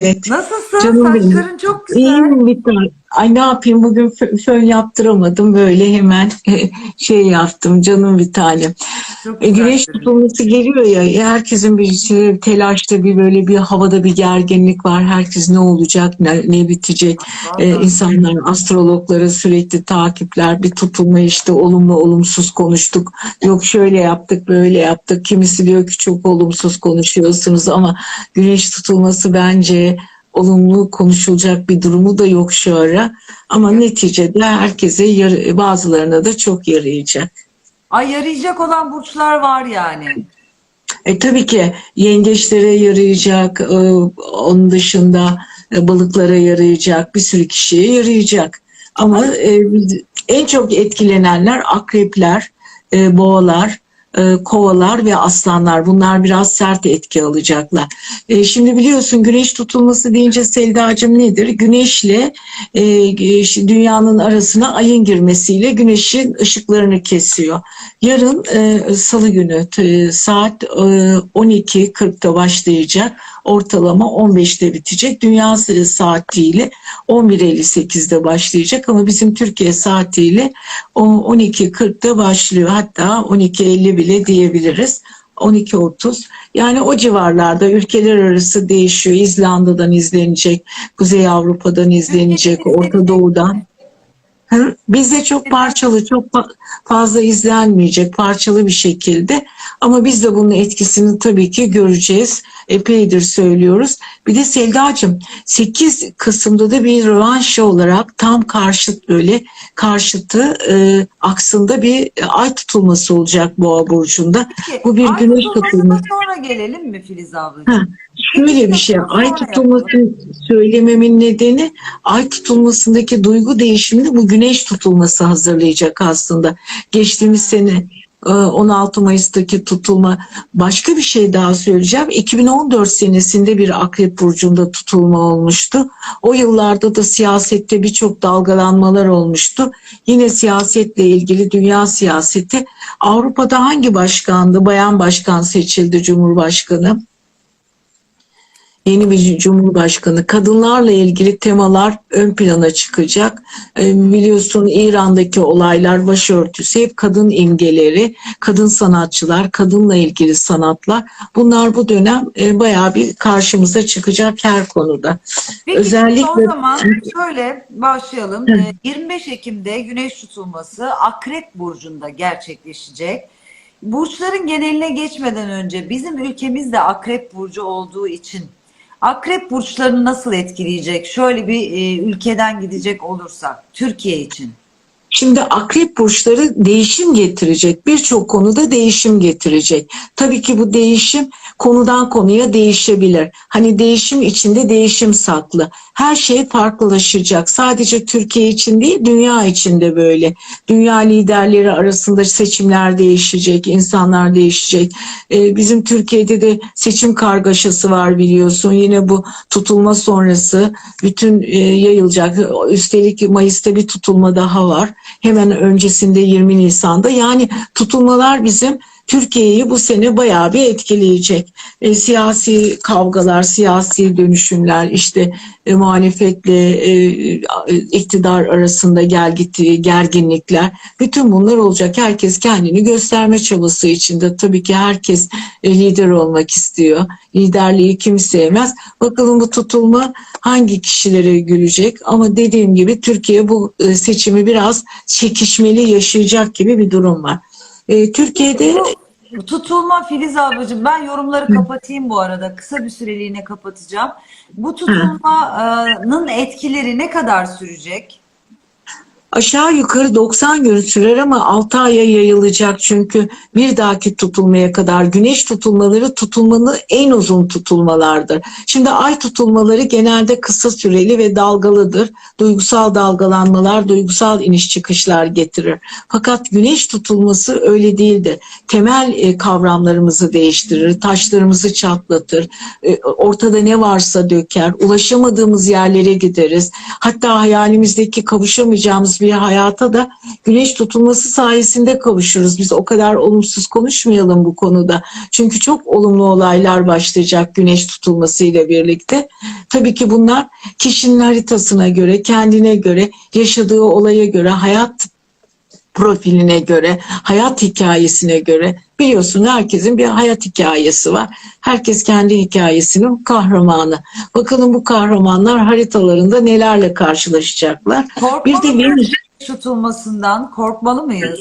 Evet. Nasılsın? Canım benim. Saçların çok güzel. İyiyim bir tane. Ay ne yapayım bugün fö- fön yaptıramadım böyle hemen şey yaptım canım bir tanem. Çok E, güneş tutulması geliyor ya ya herkesin bir şey, telaşta bir böyle bir havada bir gerginlik var. Herkes ne olacak ne, ne bitecek. E, Vallahi. insanlar astrologlara sürekli takipler bir tutulma işte olumlu olumsuz konuştuk. Yok şöyle yaptık böyle yaptık. Kimisi diyor ki çok olumsuz konuşuyorsunuz ama güneş tutulması bence olumlu konuşulacak bir durumu da yok şu ara. Ama neticede herkese yar- bazılarına da çok yarayacak. Ay yarayacak olan burçlar var yani. E tabii ki yengeçlere yarayacak, e, onun dışında e, balıklara yarayacak, bir sürü kişiye yarayacak. Ama e, en çok etkilenenler akrepler, e, boğalar, e, kovalar ve aslanlar. Bunlar biraz sert etki alacaklar. E, şimdi biliyorsun güneş tutulması deyince Selda'cığım nedir? Güneşle e, dünyanın arasına ayın girmesiyle güneşin ışıklarını kesiyor. Yarın e, salı günü saat e, 12.40'da başlayacak. Ortalama 15'te bitecek. Dünya saatiyle 11.58'de başlayacak ama bizim Türkiye saatiyle o 12.40'da başlıyor. Hatta 12.50 bile diyebiliriz. 12.30 yani o civarlarda ülkeler arası değişiyor. İzlanda'dan izlenecek, Kuzey Avrupa'dan izlenecek, Orta Doğu'dan. Hı, Bizde çok parçalı, çok fa- fazla izlenmeyecek, parçalı bir şekilde. Ama biz de bunun etkisini tabii ki göreceğiz. Epeydir söylüyoruz. Bir de Selda'cığım 8 Kasım'da da bir rövanş olarak tam karşıt böyle karşıtı e, aksında bir ay tutulması olacak Boğa burcunda. Peki, Bu bir güneş tutulması. sonra gelelim mi Filiz ablacığım? Ha, Şöyle bir şey, ay tutulmasını söylememin nedeni ay tutulmasındaki duygu değişimini bu güneş tutulması hazırlayacak aslında. Geçtiğimiz sene e, 16 Mayıs'taki tutulma başka bir şey daha söyleyeceğim. 2014 senesinde bir akrep burcunda tutulma olmuştu. O yıllarda da siyasette birçok dalgalanmalar olmuştu. Yine siyasetle ilgili dünya siyaseti Avrupa'da hangi başkandı? Bayan başkan seçildi Cumhurbaşkanı yeni bir cumhurbaşkanı kadınlarla ilgili temalar ön plana çıkacak. Ee, Biliyorsun İran'daki olaylar başörtüsü hep kadın imgeleri, kadın sanatçılar, kadınla ilgili sanatlar. Bunlar bu dönem e, bayağı bir karşımıza çıkacak her konuda. Peki Özellikle- o zaman şöyle başlayalım. Ee, 25 Ekim'de güneş tutulması Akrep Burcu'nda gerçekleşecek. Burçların geneline geçmeden önce bizim ülkemizde Akrep Burcu olduğu için Akrep burçlarını nasıl etkileyecek? Şöyle bir e, ülkeden gidecek olursak Türkiye için. Şimdi akrep burçları değişim getirecek. Birçok konuda değişim getirecek. Tabii ki bu değişim konudan konuya değişebilir. Hani değişim içinde değişim saklı. Her şey farklılaşacak. Sadece Türkiye için değil, dünya için de böyle. Dünya liderleri arasında seçimler değişecek, insanlar değişecek. Ee, bizim Türkiye'de de seçim kargaşası var biliyorsun. Yine bu tutulma sonrası bütün e, yayılacak. Üstelik Mayıs'ta bir tutulma daha var. Hemen öncesinde 20 Nisan'da. Yani tutulmalar bizim Türkiye'yi bu sene bayağı bir etkileyecek. E, siyasi kavgalar, siyasi dönüşümler, işte e, muhalefetle e, iktidar arasında gel gitti gerginlikler. Bütün bunlar olacak. Herkes kendini gösterme çabası içinde. Tabii ki herkes e, lider olmak istiyor. Liderliği kim sevmez. Bakalım bu tutulma hangi kişilere gülecek. Ama dediğim gibi Türkiye bu e, seçimi biraz çekişmeli yaşayacak gibi bir durum var. E, Türkiye'de tutulma Filiz ablacığım ben yorumları kapatayım bu arada. Kısa bir süreliğine kapatacağım. Bu tutulmanın etkileri ne kadar sürecek? Aşağı yukarı 90 gün sürer ama 6 aya yayılacak çünkü bir dahaki tutulmaya kadar güneş tutulmaları tutulmanın en uzun tutulmalardır. Şimdi ay tutulmaları genelde kısa süreli ve dalgalıdır. Duygusal dalgalanmalar, duygusal iniş çıkışlar getirir. Fakat güneş tutulması öyle değildir. Temel e, kavramlarımızı değiştirir, taşlarımızı çatlatır, e, ortada ne varsa döker, ulaşamadığımız yerlere gideriz. Hatta hayalimizdeki kavuşamayacağımız bir hayata da güneş tutulması sayesinde kavuşuruz. Biz o kadar olumsuz konuşmayalım bu konuda. Çünkü çok olumlu olaylar başlayacak güneş tutulmasıyla birlikte. Tabii ki bunlar kişinin haritasına göre, kendine göre, yaşadığı olaya göre, hayat profiline göre, hayat hikayesine göre biliyorsun herkesin bir hayat hikayesi var. Herkes kendi hikayesinin kahramanı. Bakalım bu kahramanlar haritalarında nelerle karşılaşacaklar. Korkmalı Bir de Venüs tutulmasından? Korkmalı mıyız?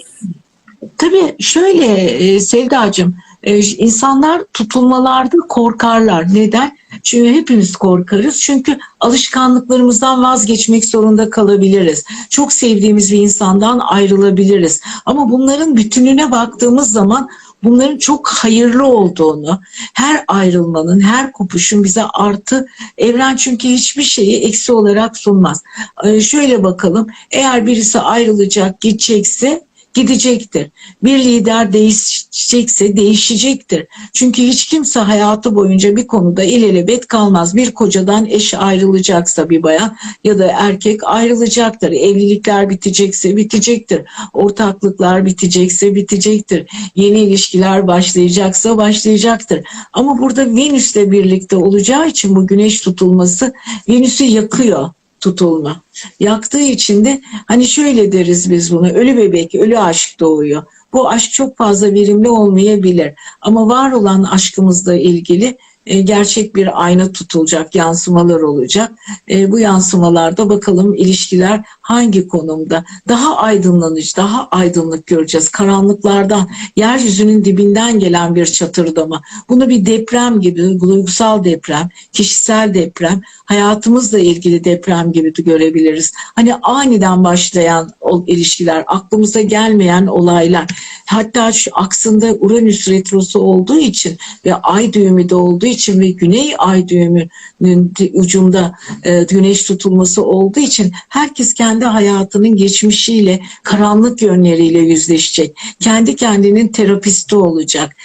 Tabii şöyle e, Sevdacığım, e, insanlar tutulmalarda korkarlar. Neden? Çünkü hepimiz korkarız. Çünkü alışkanlıklarımızdan vazgeçmek zorunda kalabiliriz. Çok sevdiğimiz bir insandan ayrılabiliriz. Ama bunların bütününe baktığımız zaman bunların çok hayırlı olduğunu, her ayrılmanın, her kopuşun bize artı, evren çünkü hiçbir şeyi eksi olarak sunmaz. E, şöyle bakalım, eğer birisi ayrılacak, gidecekse gidecektir. Bir lider değişecekse değişecektir. Çünkü hiç kimse hayatı boyunca bir konuda ilelebet kalmaz. Bir kocadan eş ayrılacaksa bir bayan ya da erkek ayrılacaktır. Evlilikler bitecekse bitecektir. Ortaklıklar bitecekse bitecektir. Yeni ilişkiler başlayacaksa başlayacaktır. Ama burada Venüs'le birlikte olacağı için bu güneş tutulması Venüs'ü yakıyor tutulma. Yaktığı için de hani şöyle deriz biz bunu ölü bebek, ölü aşk doğuyor. Bu aşk çok fazla verimli olmayabilir ama var olan aşkımızla ilgili e, gerçek bir ayna tutulacak, yansımalar olacak. E, bu yansımalarda bakalım ilişkiler hangi konumda? Daha aydınlanıcı, daha aydınlık göreceğiz. Karanlıklardan, yeryüzünün dibinden gelen bir çatırdama. Bunu bir deprem gibi, duygusal deprem, kişisel deprem, hayatımızla ilgili deprem gibi de görebiliriz. Hani aniden başlayan o ilişkiler, aklımıza gelmeyen olaylar. Hatta şu aksında Uranüs retrosu olduğu için ve ay düğümü de olduğu için ve güney ay düğümünün ucunda e, güneş tutulması olduğu için herkes kendi hayatının geçmişiyle, karanlık yönleriyle yüzleşecek. Kendi kendinin terapisti olacak.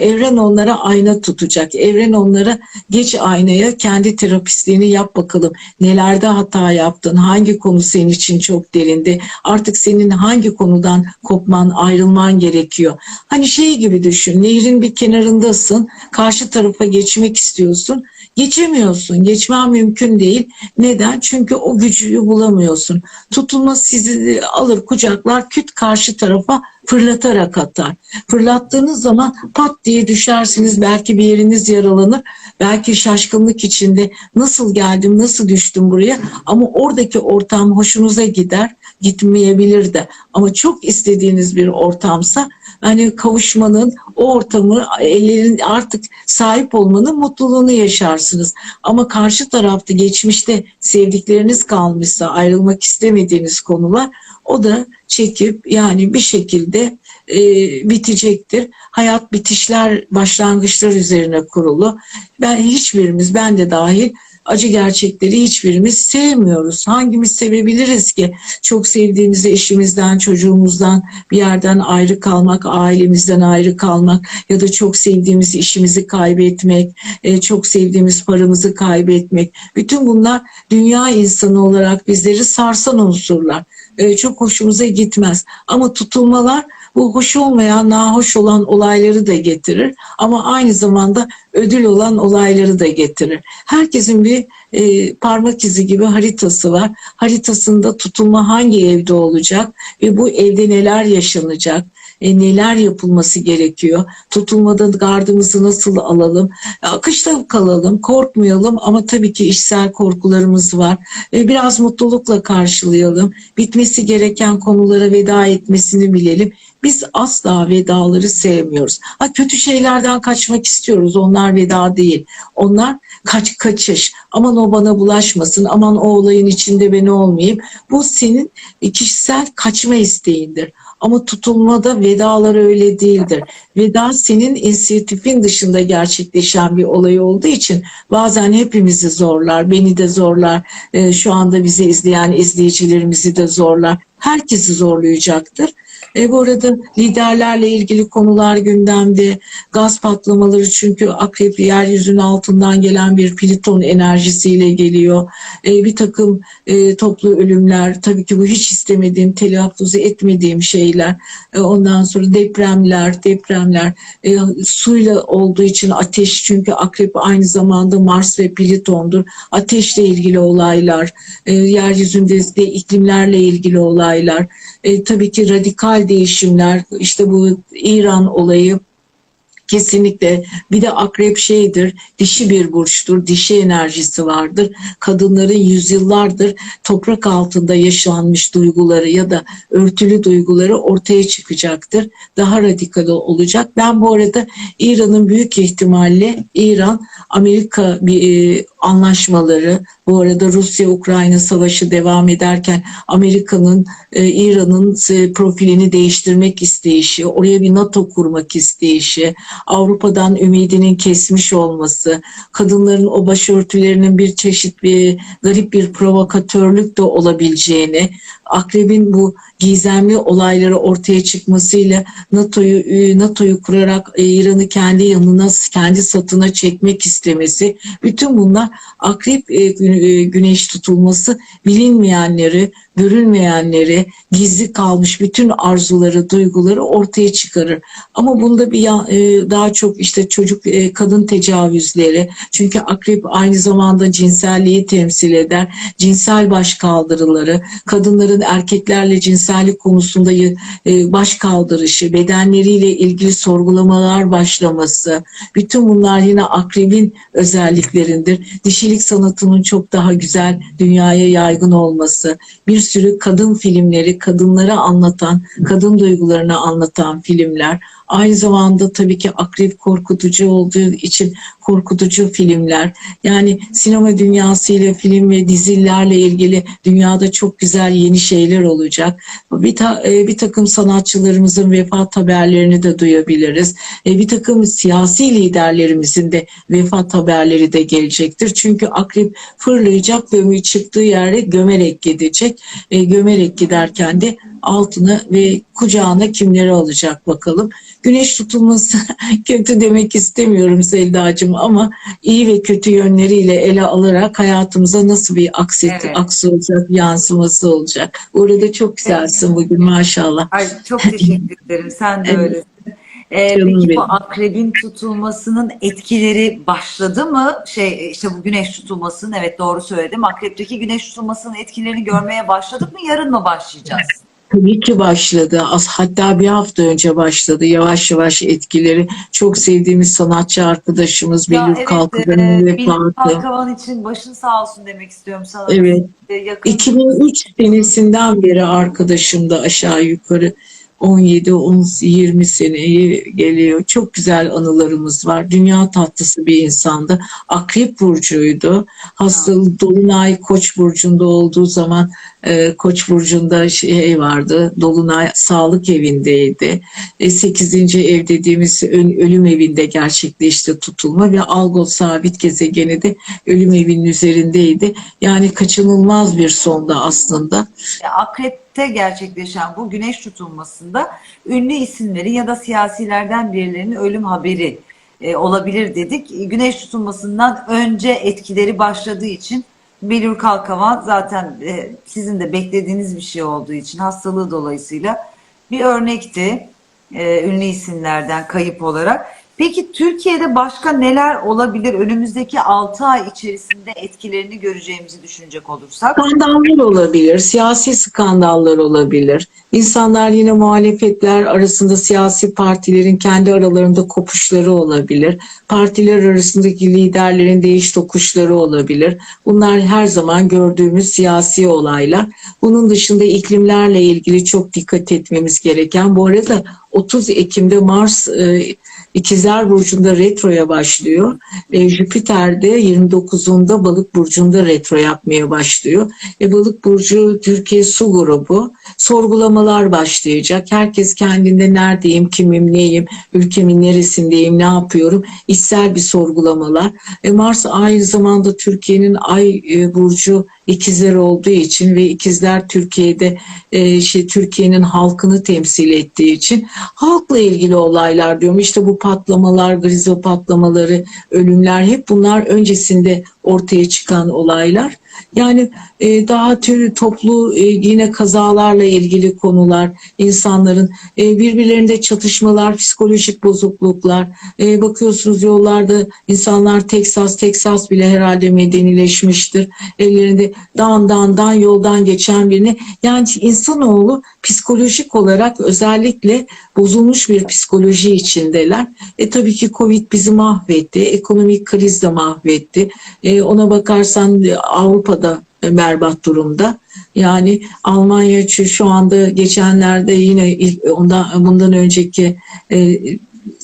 Evren onlara ayna tutacak. Evren onlara geç aynaya kendi terapistliğini yap bakalım. Nelerde hata yaptın? Hangi konu senin için çok derindi? Artık senin hangi konudan kopman, ayrılman gerekiyor? Hani şey gibi düşün. Nehrin bir kenarındasın. Karşı tarafa geçmek istiyorsun. Geçemiyorsun. Geçmen mümkün değil. Neden? Çünkü o gücü bulamıyorsun. Tutulma sizi alır kucaklar küt karşı tarafa fırlatarak atar. Fırlattığınız zaman pat diye düşersiniz. Belki bir yeriniz yaralanır. Belki şaşkınlık içinde nasıl geldim, nasıl düştüm buraya. Ama oradaki ortam hoşunuza gider, gitmeyebilir de. Ama çok istediğiniz bir ortamsa hani kavuşmanın, o ortamı ellerin artık sahip olmanın mutluluğunu yaşarsınız. Ama karşı tarafta geçmişte sevdikleriniz kalmışsa ayrılmak istemediğiniz konular o da çekip yani bir şekilde e, bitecektir. Hayat bitişler, başlangıçlar üzerine kurulu. Ben hiçbirimiz, ben de dahil acı gerçekleri hiçbirimiz sevmiyoruz. Hangimiz sevebiliriz ki? Çok sevdiğimiz eşimizden, çocuğumuzdan bir yerden ayrı kalmak, ailemizden ayrı kalmak ya da çok sevdiğimiz işimizi kaybetmek, e, çok sevdiğimiz paramızı kaybetmek. Bütün bunlar dünya insanı olarak bizleri sarsan unsurlar. E, çok hoşumuza gitmez. Ama tutulmalar bu hoş olmayan, nahoş olan olayları da getirir. Ama aynı zamanda ödül olan olayları da getirir. Herkesin bir e, parmak izi gibi haritası var. Haritasında tutulma hangi evde olacak ve bu evde neler yaşanacak, e, neler yapılması gerekiyor. Tutulmada gardımızı nasıl alalım? Akışta kalalım, korkmayalım ama tabii ki işsel korkularımız var. E, biraz mutlulukla karşılayalım. Bitmesi gereken konulara veda etmesini bilelim. Biz asla vedaları sevmiyoruz. Ha, kötü şeylerden kaçmak istiyoruz. Onlar veda değil. Onlar kaç kaçış. Aman o bana bulaşmasın. Aman o olayın içinde ben olmayayım. Bu senin kişisel kaçma isteğindir. Ama tutulmada vedalar öyle değildir. Veda senin inisiyatifin dışında gerçekleşen bir olay olduğu için bazen hepimizi zorlar, beni de zorlar, e, şu anda bizi izleyen izleyicilerimizi de zorlar. Herkesi zorlayacaktır. E, bu arada liderlerle ilgili konular gündemde. Gaz patlamaları çünkü akrep yeryüzünün altından gelen bir Plüton enerjisiyle geliyor. E, bir takım e, toplu ölümler tabii ki bu hiç istemediğim, telaffuzu etmediğim şeyler. E, ondan sonra depremler, depremler e, suyla olduğu için ateş çünkü akrep aynı zamanda Mars ve Plüton'dur. Ateşle ilgili olaylar, e, yeryüzünde de iklimlerle ilgili olaylar, e, tabii ki radikal değişimler, işte bu İran olayı kesinlikle bir de akrep şeydir, dişi bir burçtur, dişi enerjisi vardır. Kadınların yüzyıllardır toprak altında yaşanmış duyguları ya da örtülü duyguları ortaya çıkacaktır. Daha radikal olacak. Ben bu arada İran'ın büyük ihtimalle İran Amerika bir e, anlaşmaları bu arada Rusya-Ukrayna savaşı devam ederken Amerika'nın e, İran'ın e, profilini değiştirmek isteyişi, oraya bir NATO kurmak isteyişi, Avrupa'dan ümidinin kesmiş olması, kadınların o başörtülerinin bir çeşit bir garip bir provokatörlük de olabileceğini, Akrebin bu gizemli olayları ortaya çıkmasıyla NATO'yu e, NATO'yu kurarak e, İran'ı kendi yanına, kendi satına çekmek istemesi, bütün bunlar Akrep e, gü- güneş tutulması bilinmeyenleri, görülmeyenleri, gizli kalmış bütün arzuları, duyguları ortaya çıkarır. Ama bunda bir e, daha çok işte çocuk, e, kadın tecavüzleri. Çünkü akrep aynı zamanda cinselliği temsil eder. Cinsel başkaldırıları, kadınların erkeklerle cinsellik konusunda e, baş kaldırışı, bedenleriyle ilgili sorgulamalar başlaması. Bütün bunlar yine akrebin özelliklerindir. Dişilik sanatının çok daha güzel dünyaya yaygın olması, bir sürü kadın filmleri, kadınları anlatan, kadın duygularını anlatan filmler. Aynı zamanda tabii ki akrep korkutucu olduğu için korkutucu filmler. Yani sinema dünyasıyla film ve dizilerle ilgili dünyada çok güzel yeni şeyler olacak. Bir, ta- e, bir takım sanatçılarımızın vefat haberlerini de duyabiliriz. E, Bir takım siyasi liderlerimizin de vefat haberleri de gelecektir. Çünkü akrep fırlayacak ve çıktığı yerde gömerek gidecek. E, gömerek giderken de altına ve kucağına kimleri alacak bakalım. Güneş tutulması kötü demek istemiyorum Selda'cığım ama iyi ve kötü yönleriyle ele alarak hayatımıza nasıl bir akset, Evet. aksı olacak, yansıması olacak. Orada çok güzelsin bugün maşallah. Ay çok teşekkür ederim. Sen de Evet. öylesin. Ee, Canım peki benim. bu akrebin tutulmasının etkileri başladı mı? Şey işte bu güneş tutulmasının evet doğru söyledim. Akrepteki güneş tutulmasının etkilerini görmeye başladık mı? Yarın mı başlayacağız? Tabii ki başladı. Az, hatta bir hafta önce başladı. Yavaş yavaş etkileri. Çok sevdiğimiz sanatçı arkadaşımız Ya Belül evet, Kalkı'nın e, vefatı. Kalkavan için başın sağ olsun demek istiyorum sana. Evet. E, Yakın 2003 senesinden beri arkadaşım da aşağı yukarı 17-20 seneyi geliyor. Çok güzel anılarımız var. Dünya tatlısı bir insandı. Akrep burcuydu. Hastalığı Dolunay Koç burcunda olduğu zaman e, Koç burcunda şey vardı. Dolunay sağlık evindeydi. E, 8. ev dediğimiz ölüm evinde gerçekleşti tutulma ve Algol sabit gezegeni de ölüm evinin üzerindeydi. Yani kaçınılmaz bir sonda aslında. Akrep'te gerçekleşen bu güneş tutulmasında ünlü isimlerin ya da siyasilerden birilerinin ölüm haberi e, olabilir dedik. Güneş tutulmasından önce etkileri başladığı için Belür Kalkavan zaten e, sizin de beklediğiniz bir şey olduğu için hastalığı dolayısıyla bir örnekti e, ünlü isimlerden kayıp olarak. Peki Türkiye'de başka neler olabilir önümüzdeki 6 ay içerisinde etkilerini göreceğimizi düşünecek olursak? Skandallar olabilir, siyasi skandallar olabilir. İnsanlar yine muhalefetler arasında siyasi partilerin kendi aralarında kopuşları olabilir. Partiler arasındaki liderlerin değiş tokuşları olabilir. Bunlar her zaman gördüğümüz siyasi olaylar. Bunun dışında iklimlerle ilgili çok dikkat etmemiz gereken. Bu arada 30 Ekim'de Mars e, İkizler Burcu'nda retroya başlıyor. E, Jüpiter de 29'unda Balık Burcu'nda retro yapmaya başlıyor. E, Balık Burcu Türkiye su grubu. Sorgulamalar başlayacak. Herkes kendinde neredeyim, kimim, neyim, ülkemin neresindeyim, ne yapıyorum? İçsel bir sorgulamalar. E, Mars aynı zamanda Türkiye'nin ay e, burcu ikizler olduğu için ve ikizler Türkiye'de e, şey Türkiye'nin halkını temsil ettiği için halkla ilgili olaylar diyorum. İşte bu patlamalar, grizo patlamaları, ölümler hep bunlar öncesinde ortaya çıkan olaylar. Yani e, daha tür toplu e, yine kazalarla ilgili konular, insanların e, birbirlerinde çatışmalar, psikolojik bozukluklar. E, bakıyorsunuz yollarda insanlar Teksas, Teksas bile herhalde medenileşmiştir. Ellerinde dağın dağından yoldan geçen birini. Yani insanoğlu psikolojik olarak özellikle bozulmuş bir psikoloji içindeler. E tabii ki Covid bizi mahvetti. Ekonomik kriz de mahvetti. E, ona bakarsan e, Avrupa'da e, berbat durumda. Yani Almanya şu- anda geçenlerde yine ilk- ondan bundan önceki e,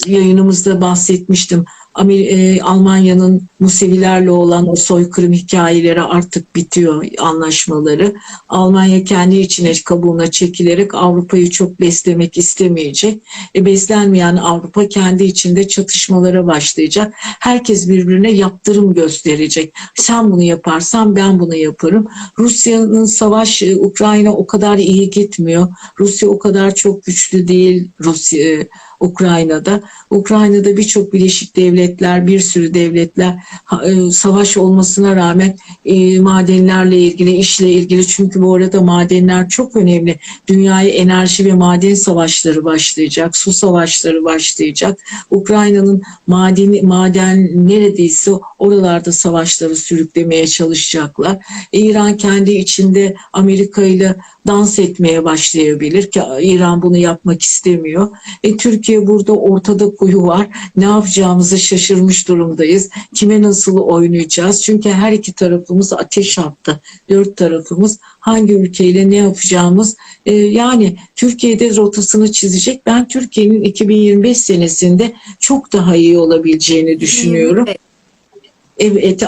yayınımızda bahsetmiştim. E, Almanya'nın Musevilerle olan o soykırım hikayeleri artık bitiyor anlaşmaları. Almanya kendi içine kabuğuna çekilerek Avrupa'yı çok beslemek istemeyecek. E, beslenmeyen Avrupa kendi içinde çatışmalara başlayacak. Herkes birbirine yaptırım gösterecek. Sen bunu yaparsan ben bunu yaparım. Rusya'nın savaş e, Ukrayna o kadar iyi gitmiyor. Rusya o kadar çok güçlü değil Rusya e, Ukrayna'da. Ukrayna'da birçok Birleşik Devletler, bir sürü devletler e, savaş olmasına rağmen e, madenlerle ilgili, işle ilgili çünkü bu arada madenler çok önemli. Dünyaya enerji ve maden savaşları başlayacak, su savaşları başlayacak. Ukrayna'nın madeni, maden neredeyse oralarda savaşları sürüklemeye çalışacaklar. E, İran kendi içinde Amerika ile dans etmeye başlayabilir ki İran bunu yapmak istemiyor. E, Türkiye burada ortada kuyu var. Ne yapacağımızı şaşırmış durumdayız. Kime nasıl oynayacağız? Çünkü her iki tarafımız ateş attı. Dört tarafımız hangi ülkeyle ne yapacağımız e, yani Türkiye'de rotasını çizecek. Ben Türkiye'nin 2025 senesinde çok daha iyi olabileceğini düşünüyorum. Evet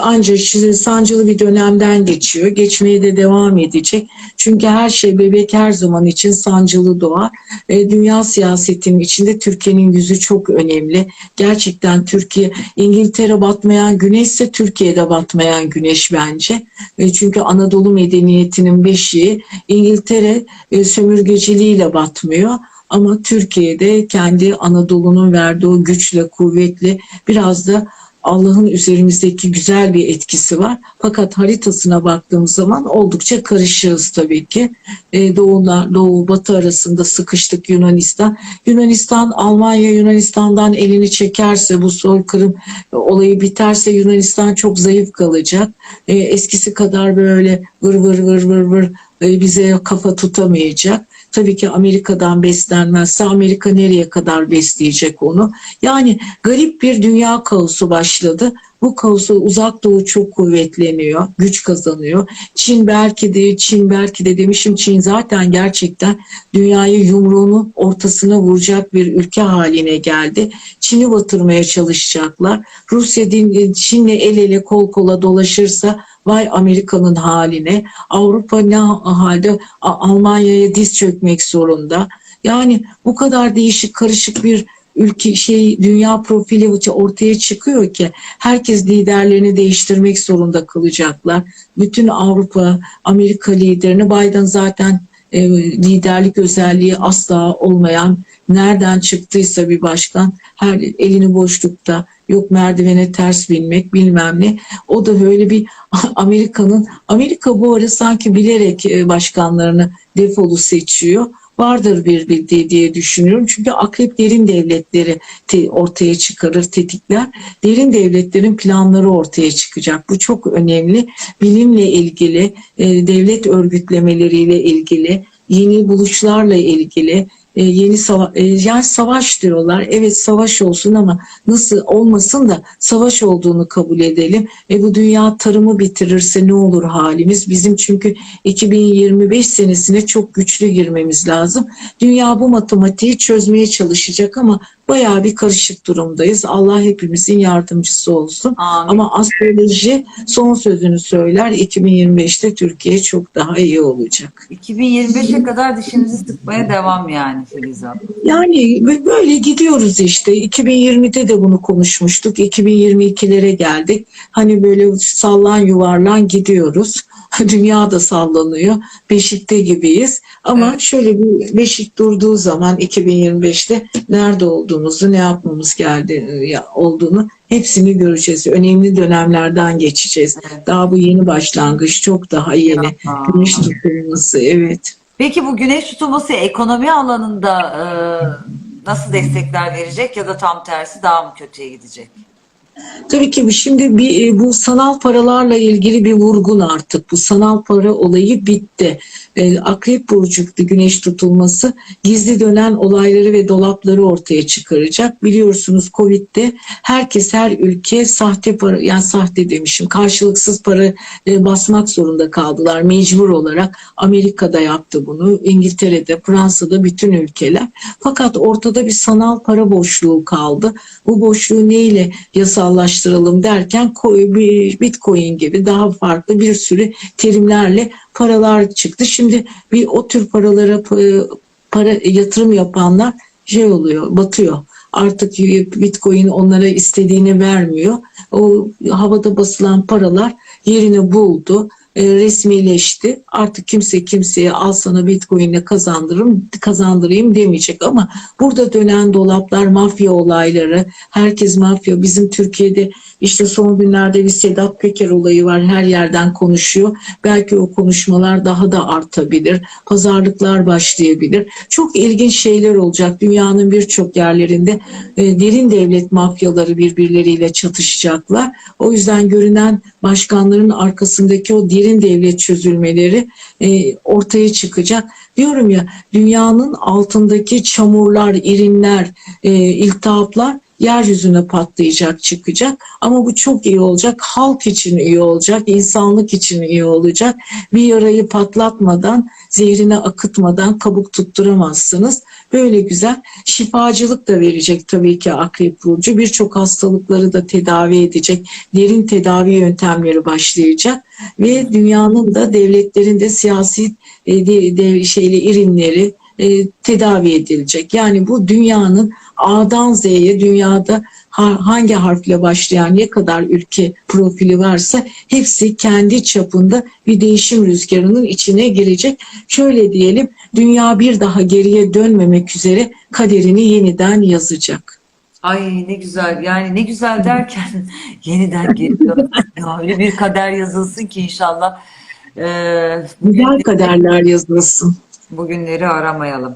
ancak şimdi sancılı bir dönemden geçiyor. Geçmeye de devam edecek. Çünkü her şey bebek her zaman için sancılı doğar. E, dünya siyasetinin içinde Türkiye'nin yüzü çok önemli. Gerçekten Türkiye, İngiltere batmayan güneşse Türkiye'de batmayan güneş bence. E, çünkü Anadolu medeniyetinin beşiği İngiltere e, sömürgeciliğiyle batmıyor. Ama Türkiye'de kendi Anadolu'nun verdiği o güçle, kuvvetle biraz da Allah'ın üzerimizdeki güzel bir etkisi var. Fakat haritasına baktığımız zaman oldukça karışığız tabii ki. Ee, Doğular, Doğu, Batı arasında sıkıştık Yunanistan. Yunanistan, Almanya Yunanistan'dan elini çekerse, bu soykırım olayı biterse Yunanistan çok zayıf kalacak. Ee, eskisi kadar böyle vır vır vır vır vır e, bize kafa tutamayacak. Tabii ki Amerika'dan beslenmezse Amerika nereye kadar besleyecek onu? Yani garip bir dünya kaosu başladı. Bu kaosu uzak doğu çok kuvvetleniyor, güç kazanıyor. Çin belki de, Çin belki de demişim Çin zaten gerçekten dünyayı yumruğunu ortasına vuracak bir ülke haline geldi. Çin'i batırmaya çalışacaklar. Rusya Çin'le el ele kol kola dolaşırsa vay Amerika'nın haline. Avrupa ne halde Almanya'ya diz çökmek zorunda. Yani bu kadar değişik karışık bir ülke şey dünya profili ortaya çıkıyor ki herkes liderlerini değiştirmek zorunda kalacaklar. Bütün Avrupa, Amerika liderini Biden zaten e, liderlik özelliği asla olmayan nereden çıktıysa bir başkan her elini boşlukta yok merdivene ters binmek bilmem ne o da böyle bir Amerika'nın Amerika bu ara sanki bilerek e, başkanlarını defolu seçiyor vardır bir bildiği diye düşünüyorum. Çünkü akrep derin devletleri ortaya çıkarır, tetikler. Derin devletlerin planları ortaya çıkacak. Bu çok önemli. Bilimle ilgili, e, devlet örgütlemeleriyle ilgili, yeni buluşlarla ilgili, e, yeni savaş, yani savaş diyorlar. Evet savaş olsun ama nasıl olmasın da savaş olduğunu kabul edelim. Ve bu dünya tarımı bitirirse ne olur halimiz? Bizim çünkü 2025 senesine çok güçlü girmemiz lazım. Dünya bu matematiği çözmeye çalışacak ama bayağı bir karışık durumdayız. Allah hepimizin yardımcısı olsun. Amin. Ama astroloji son sözünü söyler. 2025'te Türkiye çok daha iyi olacak. 2025'e kadar dişimizi sıkmaya devam yani Filiz abla. Yani böyle gidiyoruz işte. 2020'de de bunu konuşmuştuk. 2022'lere geldik. Hani böyle sallan yuvarlan gidiyoruz. Dünya da sallanıyor. Beşikte gibiyiz. Ama Evet. şöyle bir beşik durduğu zaman 2025'te nerede olduğumuzu, ne yapmamız geldi olduğunu hepsini göreceğiz. Önemli dönemlerden geçeceğiz. Daha bu yeni başlangıç çok daha yeni. Ya. Güneş tutulması evet. Peki bu güneş tutulması ekonomi alanında e, nasıl destekler verecek ya da tam tersi daha mı kötüye gidecek? Tabii ki şimdi bir e, bu sanal paralarla ilgili bir vurgun artık. Bu sanal para olayı bitti. E, Akrep burcuklu güneş tutulması gizli dönen olayları ve dolapları ortaya çıkaracak. Biliyorsunuz Covid'de herkes her ülke sahte para yani sahte demişim karşılıksız para e, basmak zorunda kaldılar mecbur olarak. Amerika'da yaptı bunu, İngiltere'de, Fransa'da bütün ülkeler. Fakat ortada bir sanal para boşluğu kaldı. Bu boşluğu neyle yasallaştıralım derken bir Bitcoin gibi daha farklı bir sürü terimlerle paralar çıktı. Şimdi bir o tür paralara pa- para yatırım yapanlar şey oluyor, batıyor. Artık Bitcoin onlara istediğini vermiyor. O havada basılan paralar yerini buldu e, resmileşti. Artık kimse kimseye al sana bitcoin'le kazandırırım, kazandırayım demeyecek ama burada dönen dolaplar, mafya olayları, herkes mafya. Bizim Türkiye'de işte son günlerde bir Sedat Peker olayı var. Her yerden konuşuyor. Belki o konuşmalar daha da artabilir. Pazarlıklar başlayabilir. Çok ilginç şeyler olacak. Dünyanın birçok yerlerinde e, derin devlet mafyaları birbirleriyle çatışacaklar. O yüzden görünen başkanların arkasındaki o derin devlet çözülmeleri e, ortaya çıkacak. Diyorum ya dünyanın altındaki çamurlar, irinler, e, iltihaplar yeryüzüne patlayacak, çıkacak. Ama bu çok iyi olacak. Halk için iyi olacak, insanlık için iyi olacak. Bir yarayı patlatmadan, zehrine akıtmadan kabuk tutturamazsınız. Böyle güzel şifacılık da verecek tabii ki Akrep Burcu. Birçok hastalıkları da tedavi edecek. Derin tedavi yöntemleri başlayacak. Ve dünyanın da devletlerin de siyasi e, şeyle irinleri e, tedavi edilecek. Yani bu dünyanın A'dan Z'ye dünyada ha- hangi harfle başlayan ne kadar ülke profili varsa hepsi kendi çapında bir değişim rüzgarının içine girecek. Şöyle diyelim dünya bir daha geriye dönmemek üzere kaderini yeniden yazacak. Ay ne güzel yani ne güzel derken yeniden. Ya Öyle bir kader yazılsın ki inşallah e, Güzel kaderler yazılsın. bugünleri aramayalım.